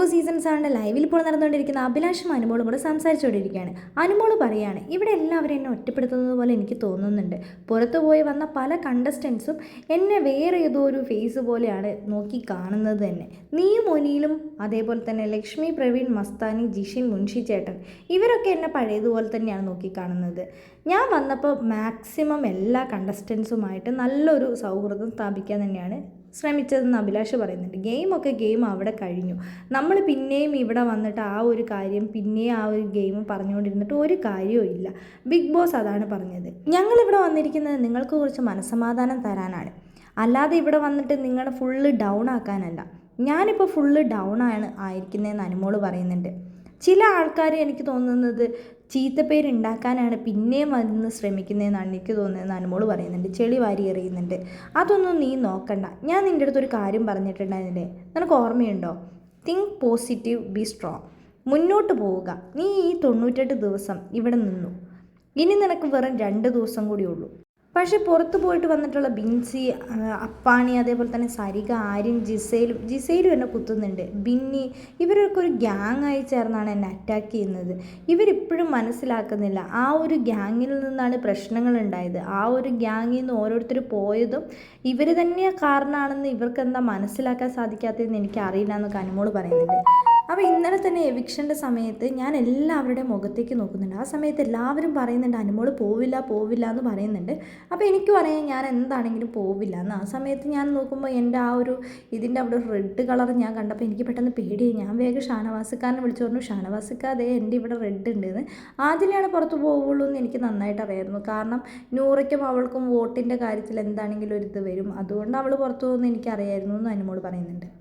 Boss season ആണ് ലൈവിൽ ഇപ്പോൾ നടന്നുകൊണ്ടിരിക്കുന്ന അഭിലാഷും അനുമോളും കൂടെ സംസാരിച്ചുകൊണ്ടിരിക്കുകയാണ്. അനുമോൾ പറയുകയാണ് ഇവിടെ എല്ലാവരും എന്നെ ഒറ്റപ്പെടുത്തുന്നത് പോലെ എനിക്ക് തോന്നുന്നുണ്ട്. പുറത്തു പോയി വന്ന പല കണ്ടസ്റ്റൻസും എന്നെ വേറെ ഏതോ ഒരു ഫേസ് പോലെയാണ് നോക്കി കാണുന്നത് തന്നെ നീയും ഒനിയിലും അതേപോലെ തന്നെ ലക്ഷ്മി പ്രവീൺ മസ്താനി ജിഷിൻ മുൻഷി ചേട്ടൻ ഇവരൊക്കെ എന്നെ പഴയതുപോലെ തന്നെയാണ് നോക്കി കാണുന്നത്. ഞാൻ വന്നപ്പോൾ മാക്സിമം എല്ലാ കണ്ടസ്റ്റൻസുമായിട്ട് നല്ലൊരു സൗഹൃദം സ്ഥാപിക്കാൻ തന്നെയാണ് ശ്രമിച്ചതെന്ന് അഭിലാഷ് പറയുന്നുണ്ട്. ഗെയിമൊക്കെ ഗെയിം അവിടെ കഴിഞ്ഞു. നമ്മൾ പിന്നെയും ഇവിടെ വന്നിട്ട് ആ ഒരു കാര്യം പിന്നെയും ആ ഒരു ഗെയിം പറഞ്ഞുകൊണ്ടിരുന്നിട്ട് ഒരു കാര്യവും ഇല്ല. ബിഗ് ബോസ് അതാണ് പറഞ്ഞത്. ഞങ്ങളിവിടെ വന്നിരിക്കുന്നത് നിങ്ങൾക്ക് കുറച്ച് മനസ്സമാധാനം തരാനാണ്. അല്ലാതെ ഇവിടെ വന്നിട്ട് നിങ്ങളെ ഫുള്ള് ഡൗൺ ആക്കാനല്ല. ഞാനിപ്പോൾ ഫുള്ള് ഡൗൺ ആണ് ആയിരിക്കുന്നതെന്ന് അനുമോൾ പറയുന്നുണ്ട്. ചില ആൾക്കാർ എനിക്ക് തോന്നുന്നത് ചീത്ത പേരുണ്ടാക്കാനാണ് പിന്നെയും വന്ന് ശ്രമിക്കുന്നതെന്നാണ് എനിക്ക് തോന്നുന്നത് അനുമോൾ പറയുന്നുണ്ട്. ചെളി വാരി എറിയുന്നുണ്ട്. അതൊന്നും നീ നോക്കണ്ട. ഞാൻ നിന്റെ അടുത്തൊരു കാര്യം പറഞ്ഞിട്ടുണ്ടായിരുന്നില്ലേ? നിനക്ക് ഓർമ്മയുണ്ടോ? തിങ്ക് പോസിറ്റീവ് ബി സ്ട്രോങ് മുന്നോട്ട് പോവുക. നീ ഈ തൊണ്ണൂറ്റെട്ട് ദിവസം ഇവിടെ നിന്നു. ഇനി നിനക്ക് വെറും രണ്ട് ദിവസം കൂടിയുള്ളൂ പക്ഷേ പുറത്ത് പോയിട്ട് വന്നിട്ടുള്ള ബിൻസി അപ്പാണി അതേപോലെ തന്നെ സരിക ആര്യൻ ജിസയിലും ജിസയിലും എന്നെ കുത്തുന്നുണ്ട്. ബിന്നി ഇവരൊക്കെ ഒരു ഗ്യാങ് ആയി ചേർന്നാണ് എന്നെ അറ്റാക്ക് ചെയ്യുന്നത്. ഇവരിപ്പോഴും മനസ്സിലാക്കുന്നില്ല. ആ ഒരു ഗ്യാങ്ങിൽ നിന്നാണ് പ്രശ്നങ്ങൾ ഉണ്ടായത്. ആ ഒരു ഗ്യാങ്ങിൽ നിന്ന് ഓരോരുത്തർ പോയതും ഇവർ തന്നെ കാരണമാണെന്ന് ഇവർക്ക് എന്താ മനസ്സിലാക്കാൻ സാധിക്കാത്തതെന്ന് എനിക്ക് അറിയില്ല എന്നൊക്കെ അനുമോൾ പറയുന്നുണ്ട്. അപ്പോൾ ഇന്നലെ തന്നെ എവിക്ഷന്റെ സമയത്ത് ഞാൻ എല്ലാവരുടെ മുഖത്തേക്ക് നോക്കുന്നുണ്ട്. ആ സമയത്ത് എല്ലാവരും പറയുന്നുണ്ട് അനുമോൾ പോവില്ല പോവില്ല എന്ന് പറയുന്നുണ്ട്. അപ്പോൾ എനിക്ക് അറിയാം ഞാൻ എന്താണെങ്കിലും പോവില്ല എന്ന്. ആ സമയത്ത് ഞാൻ നോക്കുമ്പോൾ എന്റെ ആ ഒരു ഇതിന്റെ അവിടെ റെഡ് കളർ ഞാൻ കണ്ടപ്പോൾ എനിക്ക് പെട്ടെന്ന് പേടിയായി. ഞാൻ വേഗം ഷാനവാസിക്കാരനെ വിളിച്ചു പറഞ്ഞു ഷാനവാസിക്ക അതേ എന്റെ ഇവിടെ റെഡ് ഉണ്ട് എന്ന്. ആദ്യമാണ് പുറത്ത് പോവുള്ളൂ എന്ന് എനിക്ക് നന്നായിട്ട് അറിയായിരുന്നു. കാരണം നൂറയ്ക്കും അവൾക്കും വോട്ടിന്റെ കാര്യത്തിൽ എന്താണെങ്കിലും ഒരു ഇത് വരും. അതുകൊണ്ട് അവൾ പുറത്തു പോകുമെന്ന് എനിക്കറിയായിരുന്നു എന്ന് അനുമോൾ പറയുന്നുണ്ട്.